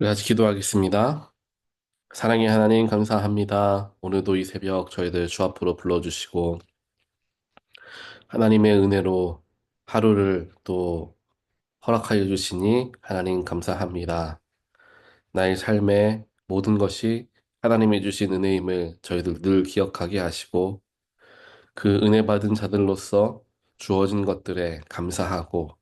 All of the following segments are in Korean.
우리 같이 기도하겠습니다. 사랑의 하나님 감사합니다. 오늘도 이 새벽 저희들 주 앞으로 불러주시고 하나님의 은혜로 하루를 또 허락하여 주시니 하나님 감사합니다. 나의 삶의 모든 것이 하나님이 주신 은혜임을 저희들 늘 기억하게 하시고 그 은혜 받은 자들로서 주어진 것들에 감사하고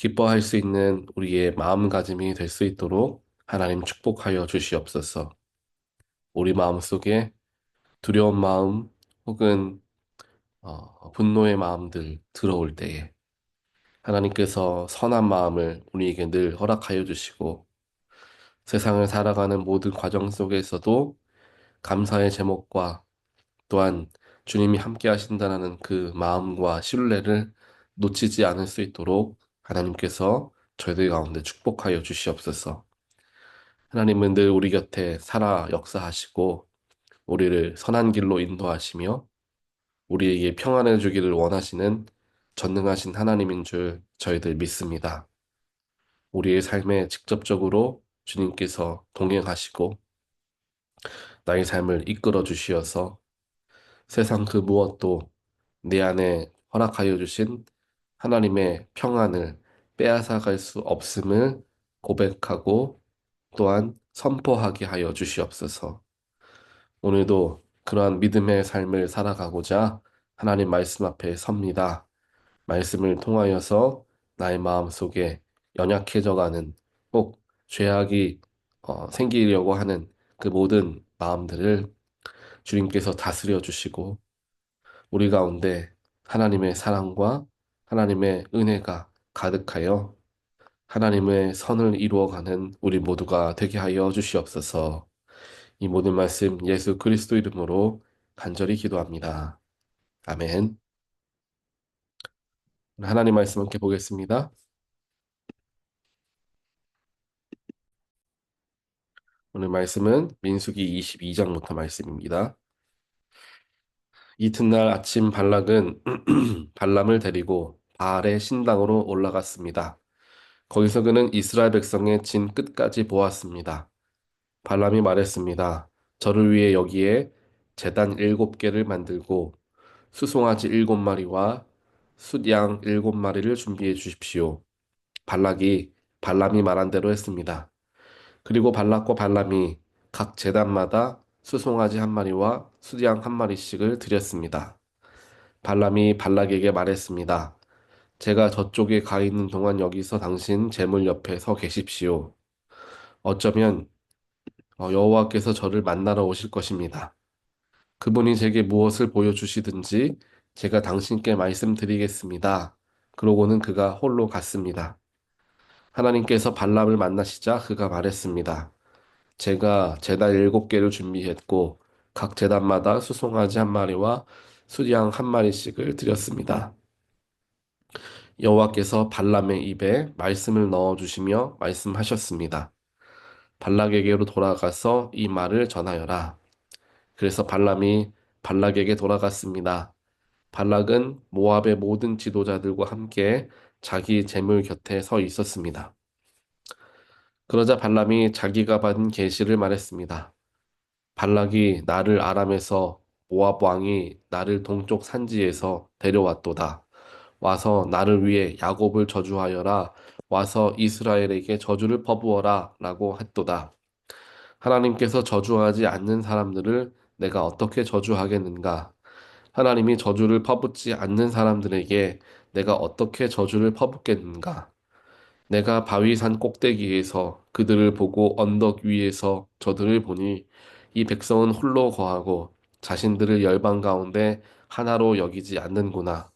기뻐할 수 있는 우리의 마음가짐이 될 수 있도록 하나님 축복하여 주시옵소서. 우리 마음 속에 두려운 마음 혹은 어, 분노의 마음들 들어올 때에 하나님께서 선한 마음을 우리에게 늘 허락하여 주시고 세상을 살아가는 모든 과정 속에서도 감사의 제목과 또한 주님이 함께 하신다는 그 마음과 신뢰를 놓치지 않을 수 있도록 하나님께서 저희들 가운데 축복하여 주시옵소서. 하나님은 늘 우리 곁에 살아 역사하시고 우리를 선한 길로 인도하시며 우리에게 평안을 주기를 원하시는 전능하신 하나님인 줄 저희들 믿습니다. 우리의 삶에 직접적으로 주님께서 동행하시고 나의 삶을 이끌어 주시어서 세상 그 무엇도 내 안에 허락하여 주신 하나님의 평안을 빼앗아갈 수 없음을 고백하고 또한 선포하게 하여 주시옵소서. 오늘도 그러한 믿음의 삶을 살아가고자 하나님 말씀 앞에 섭니다. 말씀을 통하여서 나의 마음 속에 연약해져가는 꼭 죄악이 어, 생기려고 하는 그 모든 마음들을 주님께서 다스려 주시고 우리 가운데 하나님의 사랑과 하나님의 은혜가 가득하여 하나님의 선을 이루어가는 우리 모두가 되게 하여 주시옵소서. 이 모든 말씀 예수 그리스도 이름으로 간절히 기도합니다. 아멘. 하나님 말씀 함께 보겠습니다. 오늘 말씀은 민수기 22장부터 말씀입니다. 이튿날 아침 발락은 발람을 데리고 바알의 신당으로 올라갔습니다. 거기서 그는 이스라엘 백성의 진 끝까지 보았습니다. 발람이 말했습니다. 저를 위해 여기에 제단 일곱 개를 만들고 수송아지 일곱 마리와 숫양 일곱 마리를 준비해 주십시오. 발락이 발람이 말한 대로 했습니다. 그리고 발락과 발람이 각 제단마다 수송아지 한 마리와 수양 한 마리씩을 드렸습니다. 발람이 발락에게 말했습니다. 제가 저쪽에 가 있는 동안 여기서 당신 제물 옆에 서 계십시오. 어쩌면 어, 여호와께서 저를 만나러 오실 것입니다. 그분이 제게 무엇을 보여주시든지 제가 당신께 말씀드리겠습니다. 그러고는 그가 홀로 갔습니다. 하나님께서 발람을 만나시자 그가 말했습니다. 제가 제단 일곱 개를 준비했고 각 제단마다 수송아지 한 마리와 수양 한 마리씩을 드렸습니다. 여호와께서 발람의 입에 말씀을 넣어 주시며 말씀하셨습니다. 발락에게로 돌아가서 이 말을 전하여라. 그래서 발람이 발락에게 돌아갔습니다. 발락은 모압의 모든 지도자들과 함께 자기 재물 곁에 서 있었습니다. 그러자 발람이 자기가 받은 계시를 말했습니다. 발락이 나를 아람에서 모압 왕이 나를 동쪽 산지에서 데려왔도다. 와서 나를 위해 야곱을 저주하여라. 와서 이스라엘에게 저주를 퍼부어라. 라고 했도다. 하나님께서 저주하지 않는 사람들을 내가 어떻게 저주하겠는가? 하나님이 저주를 퍼붓지 않는 사람들에게 내가 어떻게 저주를 퍼붓겠는가? 내가 바위산 꼭대기에서 그들을 보고 언덕 위에서 저들을 보니 이 백성은 홀로 거하고 자신들을 열방 가운데 하나로 여기지 않는구나.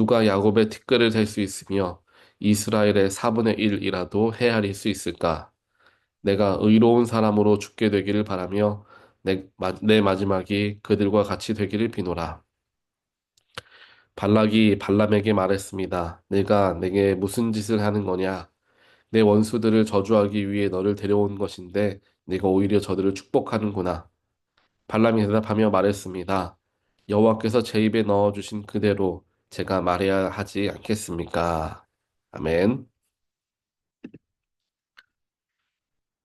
누가 야곱의 티끌을 댈 수 있으며 이스라엘의 4분의 1이라도 헤아릴 수 있을까? 내가 의로운 사람으로 죽게 되기를 바라며 내, 마- 내 마지막이 그들과 같이 되기를 비노라. 발락이 발람에게 말했습니다. 내가 내게 무슨 짓을 하는 거냐? 내 원수들을 저주하기 위해 너를 데려온 것인데 네가 오히려 저들을 축복하는구나. 발람이 대답하며 말했습니다. 여호와께서 제 입에 넣어주신 그대로 제가 말해야 하지 않겠습니까? 아멘.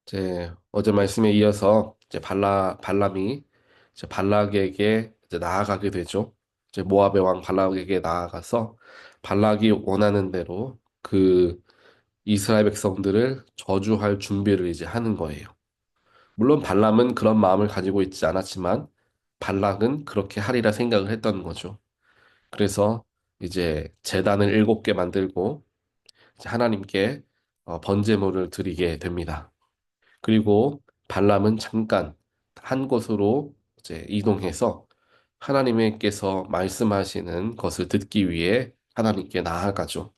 이제 어제 말씀에 이어서 이제 발라 발람이 이제 발락에게 이제 나아가게 되죠. 이제 모압의 왕 발락에게 나아가서 발락이 원하는 대로 그 이스라엘 백성들을 저주할 준비를 이제 하는 거예요. 물론 발람은 그런 마음을 가지고 있지 않았지만 발락은 그렇게 하리라 생각을 했던 거죠. 그래서 이제 제단을 일곱 개 만들고 하나님께 어, 번제물을 드리게 됩니다. 그리고 발람은 잠깐 한 곳으로 이제 이동해서 하나님께서 말씀하시는 것을 듣기 위해 하나님께 나아가죠.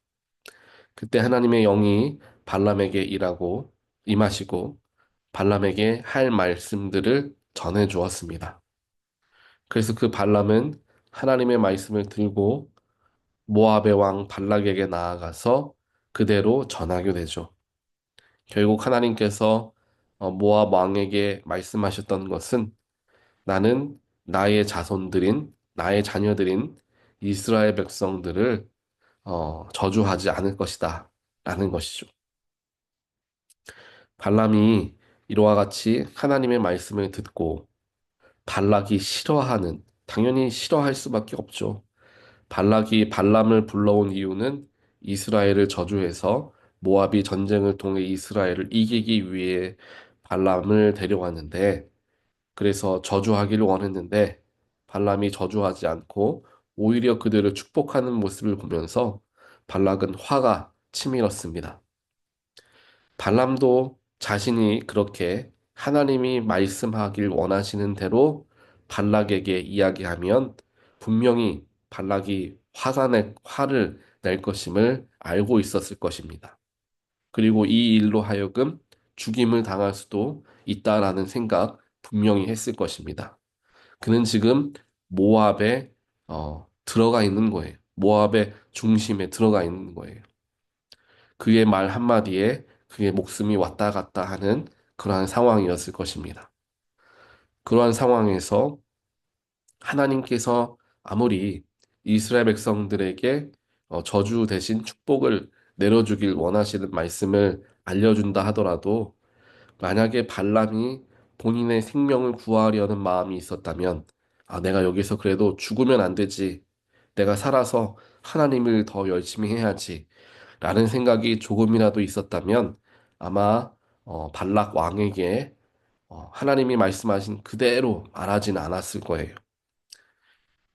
그때 하나님의 영이 발람에게 일하고 임하시고 발람에게 할 말씀들을 전해 주었습니다. 그래서 그 발람은 하나님의 말씀을 들고 모압의 왕 발락에게 나아가서 그대로 전하게 되죠. 결국 하나님께서 어, 모압 왕에게 말씀하셨던 것은 나는 나의 자손들인 나의 자녀들인 이스라엘 백성들을 어, 저주하지 않을 것이다 라는 것이죠. 발람이 이와 같이 하나님의 말씀을 듣고 발락이 싫어하는 당연히 싫어할 수밖에 없죠. 발락이 발람을 불러온 이유는 이스라엘을 저주해서 모압이 전쟁을 통해 이스라엘을 이기기 위해 발람을 데려왔는데 그래서 저주하기를 원했는데 발람이 저주하지 않고 오히려 그들을 축복하는 모습을 보면서 발락은 화가 치밀었습니다. 발람도 자신이 그렇게 하나님이 말씀하길 원하시는 대로 발락에게 이야기하면 분명히 발락이 낼, 화를 낼 것임을 알고 있었을 것입니다. 그리고 이 일로 하여금 죽임을 당할 수도 있다라는 생각 분명히 했을 것입니다. 그는 지금 모압에 어, 들어가 있는 거예요. 모압의 중심에 들어가 있는 거예요. 그의 말 한마디에 그의 목숨이 왔다 갔다 하는 그러한 상황이었을 것입니다. 그러한 상황에서 하나님께서 아무리 이스라엘 백성들에게 어, 저주 대신 축복을 내려주길 원하시는 말씀을 알려준다 하더라도 만약에 발람이 본인의 생명을 구하려는 마음이 있었다면 아, 내가 여기서 그래도 죽으면 안 되지. 내가 살아서 하나님을 더 열심히 해야지. 라는 생각이 조금이라도 있었다면 아마 어, 발락 왕에게 어, 하나님이 말씀하신 그대로 말하진 않았을 거예요.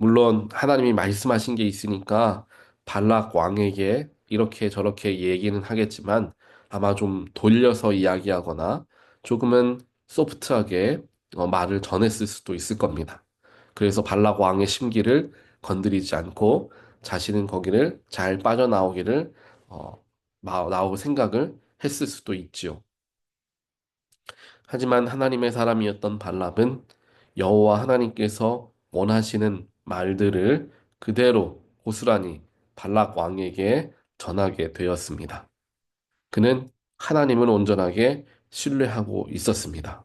물론 하나님이 말씀하신 게 있으니까 발락 왕에게 이렇게 저렇게 얘기는 하겠지만 아마 좀 돌려서 이야기하거나 조금은 소프트하게 어, 말을 전했을 수도 있을 겁니다. 그래서 발락 왕의 심기를 건드리지 않고 자신은 거기를 잘 빠져나오기를 어, 마- 나오고 생각을 했을 수도 있지요. 하지만 하나님의 사람이었던 발람은 여호와 하나님께서 원하시는 말들을 그대로 고스란히 발락 왕에게 전하게 되었습니다. 그는 하나님을 온전하게 신뢰하고 있었습니다.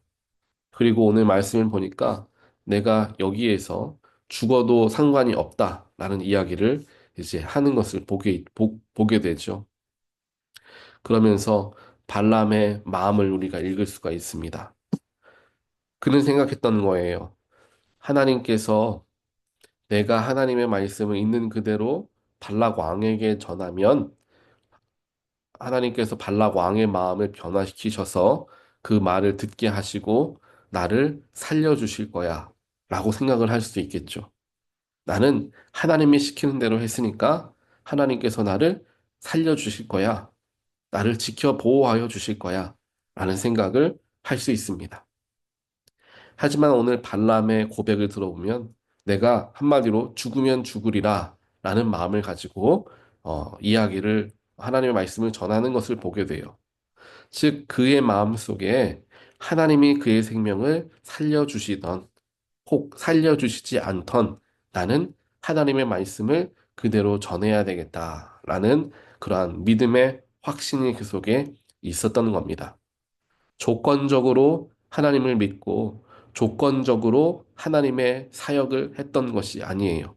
그리고 오늘 말씀을 보니까 내가 여기에서 죽어도 상관이 없다라는 이야기를 이제 하는 것을 보게, 보, 보게 되죠. 그러면서 발람의 마음을 우리가 읽을 수가 있습니다. 그는 생각했던 거예요. 하나님께서 내가 하나님의 말씀을 있는 그대로 발락 왕에게 전하면 하나님께서 발락 왕의 마음을 변화시키셔서 그 말을 듣게 하시고 나를 살려주실 거야 라고 생각을 할 수도 있겠죠. 나는 하나님이 시키는 대로 했으니까 하나님께서 나를 살려주실 거야. 나를 지켜 보호하여 주실 거야. 라는 생각을 할 수 있습니다. 하지만 오늘 발람의 고백을 들어보면 내가 한마디로 죽으면 죽으리라 라는 마음을 가지고 어, 이야기를 하나님의 말씀을 전하는 것을 보게 돼요. 즉 그의 마음 속에 하나님이 그의 생명을 살려주시던 혹 살려주시지 않던 나는 하나님의 말씀을 그대로 전해야 되겠다라는 그러한 믿음의 확신이 그 속에 있었던 겁니다. 조건적으로 하나님을 믿고 조건적으로 하나님의 사역을 했던 것이 아니에요.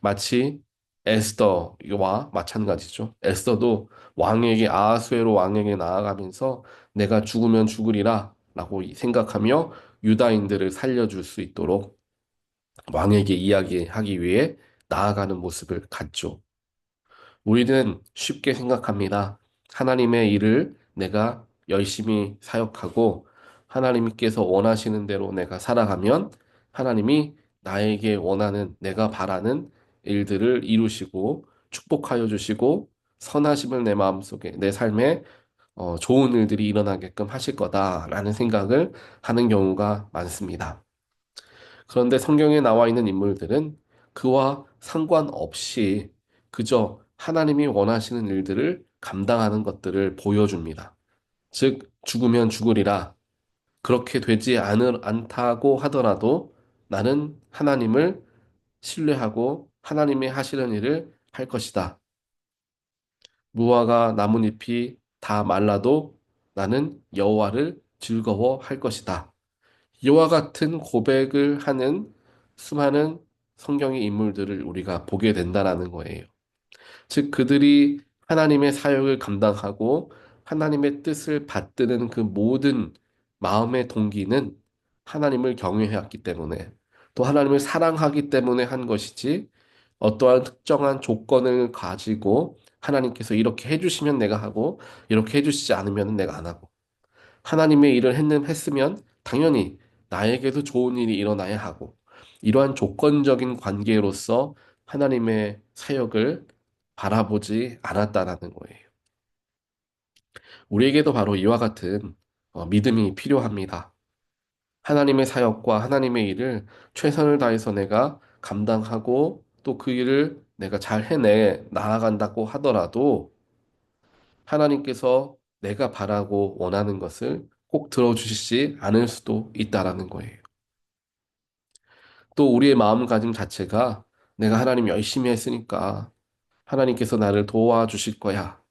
마치 에스더와 마찬가지죠. 에스더도 왕에게 아하수에로 왕에게 나아가면서 내가 죽으면 죽으리라 라고 생각하며 유다인들을 살려줄 수 있도록 왕에게 이야기하기 위해 나아가는 모습을 갖죠. 우리는 쉽게 생각합니다. 하나님의 일을 내가 열심히 사역하고 하나님께서 원하시는 대로 내가 살아가면 하나님이 나에게 원하는 내가 바라는 일들을 이루시고 축복하여 주시고 선하심을 내 마음속에 내 삶에 어, 좋은 일들이 일어나게끔 하실 거다라는 생각을 하는 경우가 많습니다. 그런데 성경에 나와 있는 인물들은 그와 상관없이 그저 하나님이 원하시는 일들을 감당하는 것들을 보여줍니다. 즉, 죽으면 죽으리라. 그렇게 되지 않을, 않다고 하더라도 나는 하나님을 신뢰하고 하나님이 하시는 일을 할 것이다. 무화과 나뭇잎이 다 말라도 나는 여호와를 즐거워할 것이다. 이와 같은 고백을 하는 수많은 성경의 인물들을 우리가 보게 된다라는 거예요. 즉, 그들이 하나님의 사역을 감당하고 하나님의 뜻을 받드는 그 모든 마음의 동기는 하나님을 경외해왔기 때문에 또 하나님을 사랑하기 때문에 한 것이지 어떠한 특정한 조건을 가지고 하나님께서 이렇게 해주시면 내가 하고 이렇게 해주시지 않으면 내가 안 하고 하나님의 일을 했는, 했으면 당연히 나에게도 좋은 일이 일어나야 하고 이러한 조건적인 관계로서 하나님의 사역을 바라보지 않았다라는 거예요. 우리에게도 바로 이와 같은 어, 믿음이 필요합니다. 하나님의 사역과 하나님의 일을 최선을 다해서 내가 감당하고 또 그 일을 내가 잘 해내 나아간다고 하더라도 하나님께서 내가 바라고 원하는 것을 꼭 들어주시지 않을 수도 있다라는 거예요. 또 우리의 마음가짐 자체가 내가 하나님 열심히 했으니까 하나님께서 나를 도와주실 거야.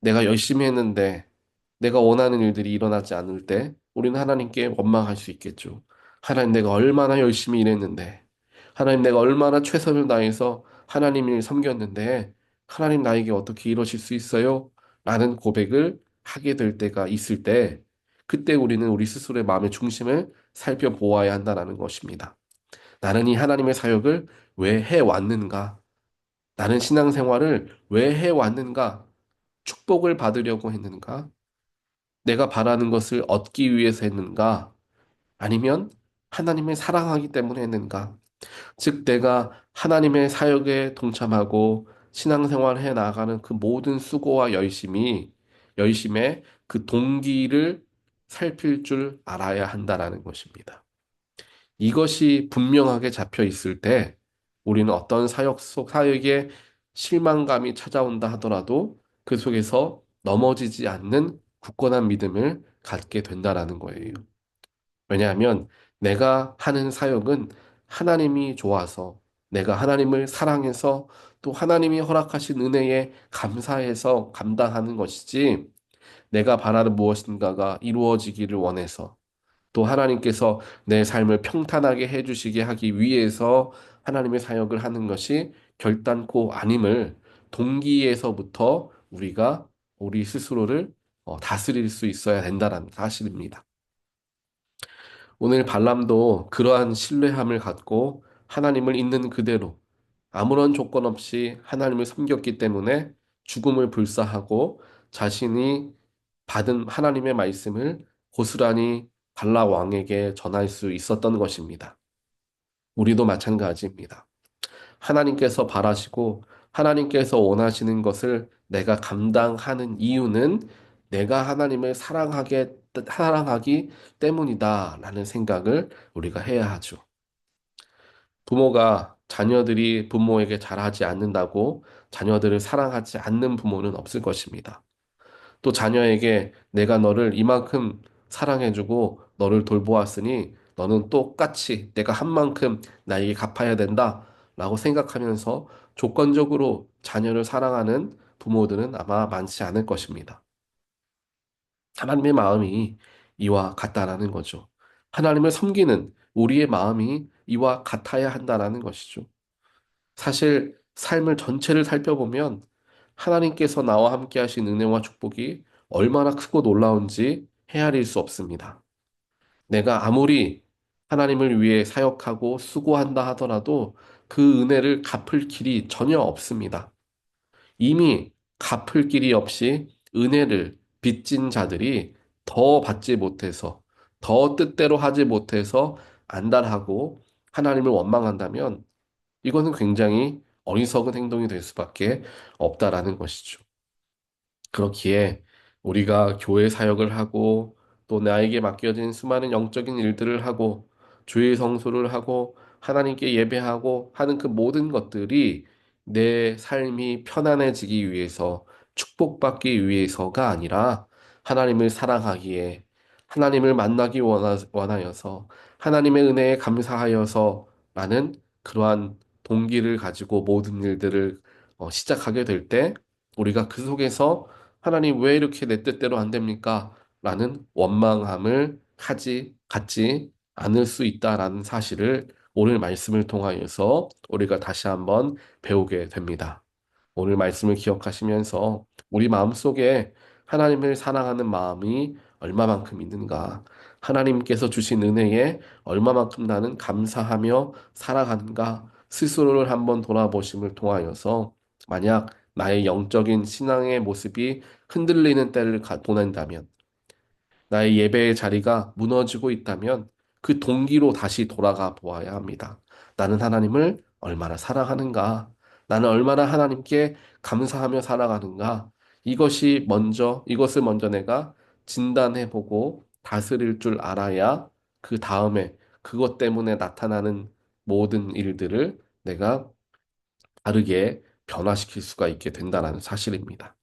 내가 열심히 했는데 내가 원하는 일들이 일어나지 않을 때 우리는 하나님께 원망할 수 있겠죠. 하나님 내가 얼마나 열심히 일했는데 하나님 내가 얼마나 최선을 다해서 하나님 일 섬겼는데 하나님 나에게 어떻게 이러실 수 있어요? 라는 고백을 하게 될 때가 있을 때 그때 우리는 우리 스스로의 마음의 중심을 살펴보아야 한다는 것입니다. 나는 이 하나님의 사역을 왜 해왔는가? 나는 신앙생활을 왜 해왔는가? 축복을 받으려고 했는가? 내가 바라는 것을 얻기 위해서 했는가? 아니면 하나님을 사랑하기 때문에 했는가? 즉, 내가 하나님의 사역에 동참하고 신앙생활 해 나가는 그 모든 수고와 열심이, 열심의 그 동기를 살필 줄 알아야 한다라는 것입니다. 이것이 분명하게 잡혀 있을 때 우리는 어떤 사역 속 사역에 실망감이 찾아온다 하더라도 그 속에서 넘어지지 않는 굳건한 믿음을 갖게 된다라는 거예요. 왜냐하면 내가 하는 사역은 하나님이 좋아서 내가 하나님을 사랑해서 또 하나님이 허락하신 은혜에 감사해서 감당하는 것이지 내가 바라는 무엇인가가 이루어지기를 원해서 또 하나님께서 내 삶을 평탄하게 해주시게 하기 위해서 하나님의 사역을 하는 것이 결단코 아님을 동기에서부터 우리가 우리 스스로를 어, 다스릴 수 있어야 된다는 사실입니다. 오늘 발람도 그러한 신뢰함을 갖고 하나님을 있는 그대로 아무런 조건 없이 하나님을 섬겼기 때문에 죽음을 불사하고 자신이 받은 하나님의 말씀을 고스란히 발라 왕에게 전할 수 있었던 것입니다. 우리도 마찬가지입니다. 하나님께서 바라시고 하나님께서 원하시는 것을 내가 감당하는 이유는 내가 하나님을 사랑하게, 사랑하기 때문이다라는 생각을 우리가 해야 하죠. 부모가 자녀들이 부모에게 잘하지 않는다고 자녀들을 사랑하지 않는 부모는 없을 것입니다. 또 자녀에게 내가 너를 이만큼 사랑해주고 너를 돌보았으니 너는 똑같이 내가 한 만큼 나에게 갚아야 된다 라고 생각하면서 조건적으로 자녀를 사랑하는 부모들은 아마 많지 않을 것입니다. 하나님의 마음이 이와 같다라는 거죠. 하나님을 섬기는 우리의 마음이 이와 같아야 한다라는 것이죠. 사실 삶을 전체를 살펴보면 하나님께서 나와 함께 하신 은혜와 축복이 얼마나 크고 놀라운지 헤아릴 수 없습니다. 내가 아무리 하나님을 위해 사역하고 수고한다 하더라도 그 은혜를 갚을 길이 전혀 없습니다. 이미 갚을 길이 없이 은혜를 빚진 자들이 더 받지 못해서, 더 뜻대로 하지 못해서 안달하고 하나님을 원망한다면 이거는 굉장히 어리석은 행동이 될 수밖에 없다라는 것이죠. 그렇기에 우리가 교회 사역을 하고 또 나에게 맡겨진 수많은 영적인 일들을 하고 주의 성수를 하고 하나님께 예배하고 하는 그 모든 것들이 내 삶이 편안해지기 위해서 축복받기 위해서가 아니라 하나님을 사랑하기에 하나님을 만나기 원하, 원하여서 하나님의 은혜에 감사하여서 라는 그러한 동기를 가지고 모든 일들을 어, 시작하게 될 때 우리가 그 속에서 하나님 왜 이렇게 내 뜻대로 안 됩니까? 라는 원망함을 하지, 갖지 않을 수 있다라는 사실을 오늘 말씀을 통하여서 우리가 다시 한번 배우게 됩니다. 오늘 말씀을 기억하시면서 우리 마음속에 하나님을 사랑하는 마음이 얼마만큼 있는가, 하나님께서 주신 은혜에 얼마만큼 나는 감사하며 살아가는가, 스스로를 한번 돌아보심을 통하여서 만약 나의 영적인 신앙의 모습이 흔들리는 때를 가- 보낸다면, 나의 예배의 자리가 무너지고 있다면 그 동기로 다시 돌아가 보아야 합니다. 나는 하나님을 얼마나 사랑하는가? 나는 얼마나 하나님께 감사하며 살아가는가? 이것이 먼저, 이것을 먼저 내가 진단해 보고 다스릴 줄 알아야 그 다음에 그것 때문에 나타나는 모든 일들을 내가 다르게 변화시킬 수가 있게 된다는 사실입니다.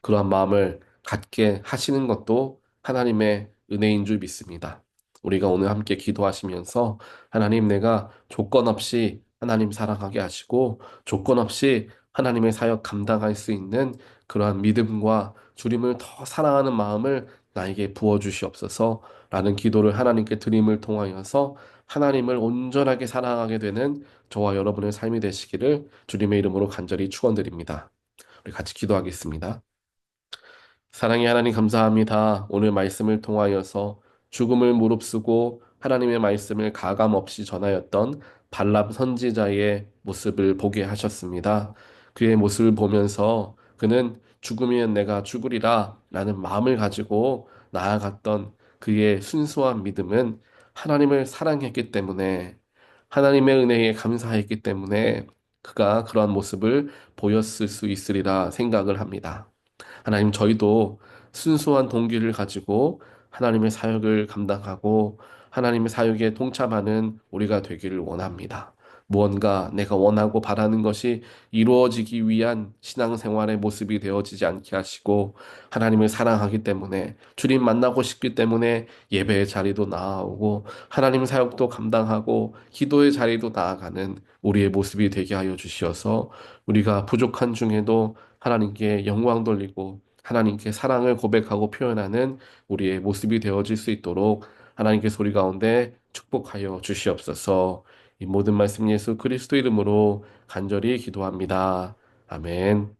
그러한 마음을 갖게 하시는 것도 하나님의 은혜인 줄 믿습니다. 우리가 오늘 함께 기도하시면서 하나님 내가 조건 없이 하나님 사랑하게 하시고 조건 없이 하나님의 사역 감당할 수 있는 그러한 믿음과 주님을 더 사랑하는 마음을 나에게 부어 주시옵소서 라는 기도를 하나님께 드림을 통하여서 하나님을 온전하게 사랑하게 되는 저와 여러분의 삶이 되시기를 주님의 이름으로 간절히 축원드립니다. 우리 같이 기도하겠습니다. 사랑의 하나님 감사합니다. 오늘 말씀을 통하여서 죽음을 무릅쓰고 하나님의 말씀을 가감 없이 전하였던 발람 선지자의 모습을 보게 하셨습니다. 그의 모습을 보면서 그는 죽으면 내가 죽으리라 라는 마음을 가지고 나아갔던 그의 순수한 믿음은 하나님을 사랑했기 때문에 하나님의 은혜에 감사했기 때문에 그가 그러한 모습을 보였을 수 있으리라 생각을 합니다. 하나님, 저희도 순수한 동기를 가지고 하나님의 사역을 감당하고 하나님의 사역에 동참하는 우리가 되기를 원합니다. 무언가 내가 원하고 바라는 것이 이루어지기 위한 신앙생활의 모습이 되어지지 않게 하시고 하나님을 사랑하기 때문에 주님 만나고 싶기 때문에 예배의 자리도 나아오고 하나님 사역도 감당하고 기도의 자리도 나아가는 우리의 모습이 되게 하여 주시어서 우리가 부족한 중에도 하나님께 영광 돌리고 하나님께 사랑을 고백하고 표현하는 우리의 모습이 되어질 수 있도록 하나님께 소리 가운데 축복하여 주시옵소서. 이 모든 말씀 예수 그리스도 이름으로 간절히 기도합니다. 아멘.